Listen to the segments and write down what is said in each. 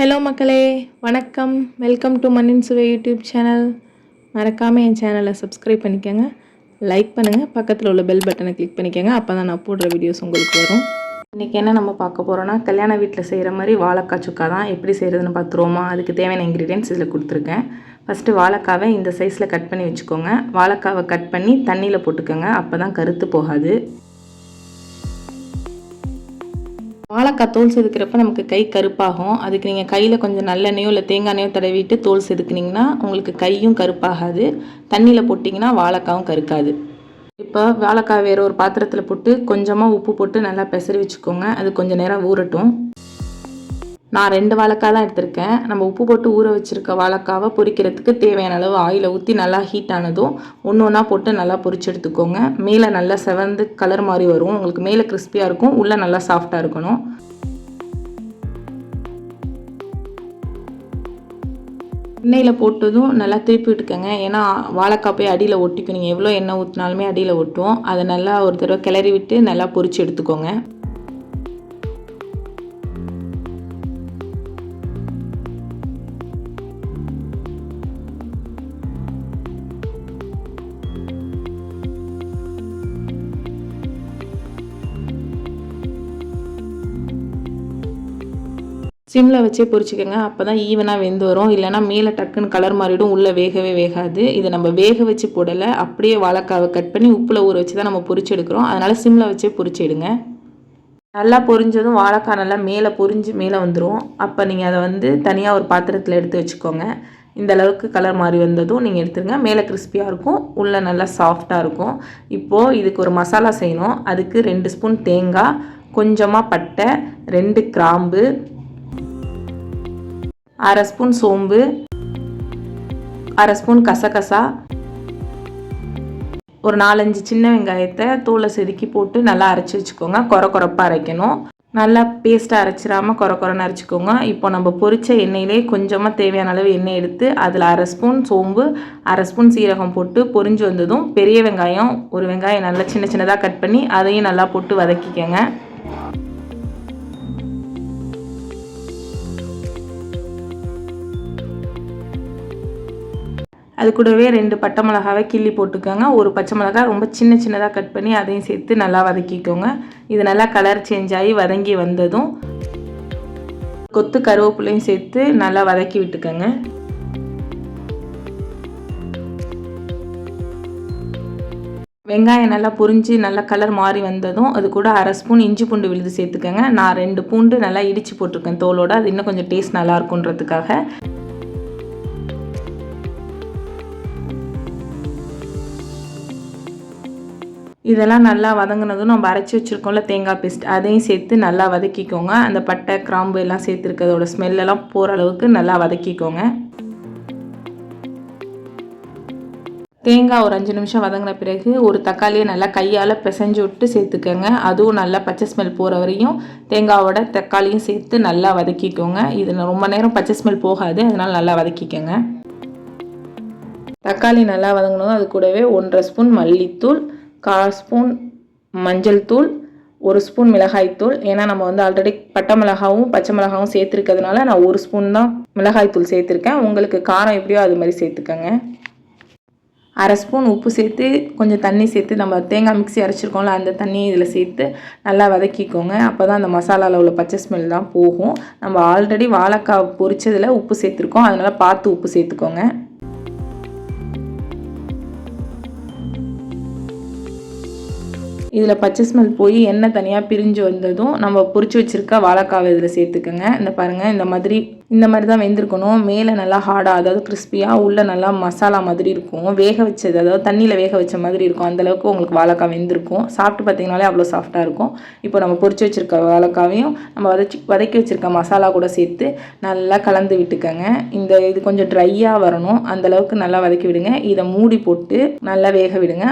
Hello மக்களே. வணக்கம். Welcome to மண்ணின் சுவை யூடியூப் சேனல் மறக்காமல் என் சேனலை சப்ஸ்கிரைப் பண்ணிக்கோங்க. லைக் பண்ணுங்கள் பக்கத்தில் உள்ள பெல் பட்டனை கிளிக் பண்ணிக்கோங்க. அப்போ தான் நான் போடுற வீடியோஸ் உங்களுக்கு வரும். இன்றைக்கி என்ன நம்ம பார்க்க போகிறோன்னா கல்யாண வீட்டில் செய்கிற மாதிரி வாழைக்காய் சுக்கா தான் எப்படி செய்கிறதுன்னு பார்த்துருவோமா? அதுக்கு தேவையான இன்க்ரீடியன்ஸ் இதில் கொடுத்துருக்கேன். ஃபஸ்ட்டு வாழைக்காவை இந்த சைஸில் கட் பண்ணி வச்சுக்கோங்க. வாழைக்காவை கட் பண்ணி தண்ணியில் போட்டுக்கோங்க. அப்போ தான் கருத்து போகாது. வாழைக்காய் தோல் செதுக்கிறப்ப நமக்கு கை கருப்பாகும். அதுக்கு நீங்கள் கையில் கொஞ்சம் நல்லெண்ணெயோ இல்லை தேங்காய் எண்ணெயோ தடவிட்டு தோல் செதுக்குனிங்கன்னா உங்களுக்கு கையும் கருப்பாகாது. தண்ணியில் போட்டிங்கன்னா வாழைக்காவும் கருக்காது. இப்போ வாழைக்காய் வேறு ஒரு பாத்திரத்தில் போட்டு கொஞ்சமாக உப்பு போட்டு நல்லா பெசரி வச்சுக்கோங்க. அது கொஞ்சம் நேரம் ஊறட்டும். நான் ரெண்டு வாழைக்காய் தான் எடுத்திருக்கேன். நம்ம உப்பு போட்டு ஊற வச்சுருக்க வாழைக்காவை பொரிக்கிறதுக்கு தேவையான அளவு ஆயிலை ஊற்றி நல்லா ஹீட் ஆனதும் ஒன்று ஒன்றா போட்டு நல்லா பொரிச்சு எடுத்துக்கோங்க. மேலே நல்லா செவந்து கலர் மாதிரி வரும். உங்களுக்கு மேலே கிறிஸ்பியாக இருக்கும் உள்ளே நல்லா சாஃப்டாக இருக்கணும். எண்ணெயில் போட்டதும் நல்லா திருப்பி விட்டுக்கோங்க. ஏன்னா வாழைக்காய் போய் அடியில் ஒட்டிக்கும். நீங்கள் எவ்வளோ எண்ணெய் ஊற்றினாலுமே அடியில் ஒட்டும். அதை நல்லா ஒரு தடவை கிளறி விட்டு நல்லா பொரிச்சு எடுத்துக்கோங்க. சிம்மில் வச்சே பொரிச்சிக்கோங்க. அப்போ தான் ஈவனாக வெந்து வரும். இல்லைனா மேலே டக்குன்னு கலர் மாறிடும். உள்ளே வேகவே வேகாது. இதை நம்ம வேக வச்சு போடலை. அப்படியே வாழைக்காவை கட் பண்ணி உப்பில் ஊற வச்சு தான் நம்ம பொரிச்சு எடுக்கிறோம். அதனால் சிம்மில் வச்சே பொரிச்சிடுங்க நல்லா பொரிஞ்சதும் வாழைக்காய் நல்லா மேலே பொரிஞ்சு மேலே வந்துடும் அப்போ நீங்கள் அதை வந்து தனியாக ஒரு பாத்திரத்தில் எடுத்து வச்சுக்கோங்க. இந்த அளவுக்கு கலர் மாறி வந்ததும் நீங்கள் எடுத்துருங்க. மேலே கிறிஸ்பியாக இருக்கும். உள்ளே நல்லா சாஃப்டாக இருக்கும். இப்போது இதுக்கு ஒரு மசாலா செய்யணும். அதுக்கு ரெண்டு ஸ்பூன் தேங்காய் கொஞ்சமாக பட்டை ரெண்டு கிராம்பு அரை ஸ்பூன் சோம்பு அரை ஸ்பூன் கசகசா ஒரு நாலஞ்சு சின்ன வெங்காயத்தை தூளை செதுக்கி போட்டு நல்லா அரைச்சி வச்சுக்கோங்க. குறை குறைப்பாக அரைக்கணும். நல்லா பேஸ்ட்டாக அரைச்சிடாமல் குறை குறைன்னு அரைச்சிக்கோங்க. இப்போ நம்ம பொரிச்ச எண்ணெயிலே கொஞ்சமாக தேவையான அளவு எண்ணெய் எடுத்து அதில் அரை ஸ்பூன் சோம்பு அரை ஸ்பூன் சீரகம் போட்டு பொரிஞ்சு வந்ததும் பெரிய வெங்காயம் ஒரு வெங்காயம் நல்லா சின்ன சின்னதாக கட் பண்ணி அதையும் நல்லா போட்டு வதக்கிக்கோங்க. அது கூடவே ரெண்டு பட்டை மிளகாவை கிள்ளி போட்டுக்கோங்க. ஒரு பச்சை மிளகா ரொம்ப சின்ன சின்னதாக கட் பண்ணி அதையும் சேர்த்து நல்லா வதக்கிக்கோங்க. இது நல்லா கலர் சேஞ்ச் ஆகி வதங்கி வந்ததும் கொத்து கருவேப்பிலையும் சேர்த்து நல்லா வதக்கி விட்டுக்கோங்க. வெங்காயம் நல்லா பொரிஞ்சு நல்லா கலர் மாறி வந்ததும் அது கூட அரை ஸ்பூன் இஞ்சி பூண்டு விழுது சேர்த்துக்கோங்க. நான் ரெண்டு பூண்டு நல்லா இடித்து போட்டிருக்கேன் தோலோடு. அது இன்னும் கொஞ்சம் டேஸ்ட் நல்லா இதெல்லாம் நல்லா வதங்கினதும் நம்ம அரைச்சி வச்சுருக்கோம்ல தேங்காய் பேஸ்ட் அதையும் சேர்த்து நல்லா வதக்கிக்கோங்க. அந்த பட்டை கிராம்பு எல்லாம் சேர்த்துருக்கிறதோட ஸ்மெல்லெல்லாம் போகிற அளவுக்கு நல்லா வதக்கிக்கோங்க. தேங்காய் ஒரு அஞ்சு நிமிஷம் வதங்கின பிறகு ஒரு தக்காளியை நல்லா கையால் பிசைஞ்சு விட்டு சேர்த்துக்கோங்க. அதுவும் நல்லா பச்சை ஸ்மெல் போகிற வரையும் தேங்காவோட தக்காளியும் சேர்த்து நல்லா வதக்கிக்கோங்க. இது ரொம்ப நேரம் பச்சை ஸ்மெல் போகாது அதனால் நல்லா வதக்கிக்கோங்க. தக்காளி நல்லா வதங்கணும். அது கூடவே ஒன்றரை ஸ்பூன் மல்லித்தூள் கால் ஸ்பூன் மஞ்சள் தூள் ஒரு ஸ்பூன் மிளகாய்த்தூள் ஏன்னா நம்ம வந்து ஆல்ரெடி பட்டை மிளகாவும் பச்சை மிளகாவும் சேர்த்துருக்கிறதுனால நான் ஒரு ஸ்பூன் தான் மிளகாய்த்தூள் சேர்த்துருக்கேன். உங்களுக்கு காரம் எப்படியோ அது மாதிரி சேர்த்துக்கோங்க. அரை ஸ்பூன் உப்பு சேர்த்து கொஞ்சம் தண்ணி சேர்த்து நம்ம தேங்காய் மிக்ஸி அரைச்சிருக்கோம்ல அந்த தண்ணியை இதில் சேர்த்து நல்லா வதக்கிக்கோங்க. அப்போ தான் அந்த மசாலாவில் உள்ள பச்சை ஸ்மெல் தான் போகும். நம்ம ஆல்ரெடி வாழைக்காய் பொரிச்சதில் உப்பு சேர்த்துருக்கோம். அதனால் பார்த்து உப்பு சேர்த்துக்கோங்க. இதில் பச்சை ஸ்மெல் போய் எண்ணெய் தனியாக பிரிஞ்சு வந்ததும் நம்ம பொறிச்சு வச்சுருக்க வாழைக்காவை இதில் சேர்த்துக்கோங்க. இந்த பாருங்கள் இந்த மாதிரி இந்த மாதிரி தான் வெந்திருக்கணும். மேலே நல்லா ஹார்டாக அதாவது கிறிஸ்பியாக உள்ளே நல்லா மசாலா மாதிரி இருக்கும். வேக வச்சது அதாவது தண்ணியில் வேக வச்ச மாதிரி இருக்கும். அந்தளவுக்கு உங்களுக்கு வாழைக்காய் வெந்திருக்கும். சாப்பிட்டு பார்த்தீங்கனாலே அவ்வளோ சாஃப்டாக இருக்கும். இப்போ நம்ம பொறிச்சு வச்சுருக்க வாழைக்காவையும் நம்ம வதச்சி வதக்கி வச்சுருக்க மசாலா கூட சேர்த்து நல்லா கலந்து விட்டுக்கோங்க. இந்த இது கொஞ்சம் ட்ரையாக வரணும். அந்தளவுக்கு நல்லா வதக்கி விடுங்க. இதை மூடி போட்டு நல்லா வேக விடுங்க.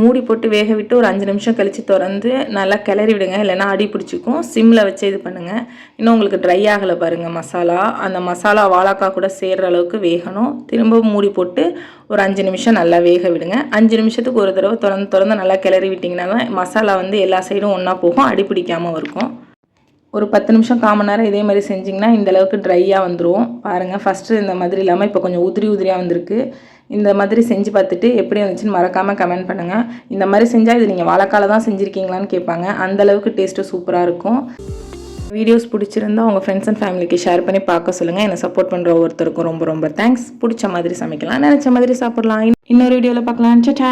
மூடி போட்டு வேக விட்டு ஒரு அஞ்சு நிமிஷம் கழித்து திறந்து நல்லா கிளறி விடுங்க. இல்லைன்னா அடி பிடிச்சிக்கும். சிம்மில் வச்சு இது பண்ணுங்கள் இன்னும் உங்களுக்கு ட்ரை ஆகலை பாருங்கள் மசாலா. அந்த மசாலா வாழைக்காய் கூட சேர்கிற அளவுக்கு வேகணும். திரும்ப மூடி போட்டு ஒரு அஞ்சு நிமிஷம் நல்லா வேக விடுங்க. அஞ்சு நிமிஷத்துக்கு ஒரு தடவை திறந்து திறந்து நல்லா கிளறி விட்டிங்கன்னா தான் மசாலா வந்து எல்லா சைடும் ஒன்றா போகும். அடி பிடிக்காமல் இருக்கும். ஒரு பத்து நிமிஷம் கால் நேரம் இதே மாதிரி செஞ்சிங்கன்னா இந்தளவுக்கு ட்ரையாக வந்துடும் பாருங்கள் ஃபஸ்ட்டு இந்த மாதிரி இல்லாமல் இப்போ கொஞ்சம் உதிரி உதிரியாக வந்திருக்கு. இந்த மாதிரி செஞ்சு பார்த்துட்டு எப்படி வந்துச்சுன்னு மறக்காமல் கமெண்ட் பண்ணுங்கள் இந்த மாதிரி செஞ்சால் இது நீங்கள் வாழைக்கால தான் செஞ்சுருக்கீங்களான்னு கேட்பாங்க. அந்தளவுக்கு டேஸ்ட்டு சூப்பராக இருக்கும். வீடியோஸ் பிடிச்சிருந்தா உங்கள் ஃப்ரெண்ட்ஸ் அண்ட் ஃபேமிலிக்கு ஷேர் பண்ணி பார்க்க சொல்லுங்கள் என்னை சப்போர்ட் பண்ணுற ஒவ்வொருத்தருக்கும் ரொம்ப ரொம்ப தேங்க்ஸ் பிடிச்ச மாதிரி சமைக்கலாம் நினச்ச மாதிரி சாப்பிட்லாம். இன்னொரு வீடியோவில் பார்க்கலாம். சட்டா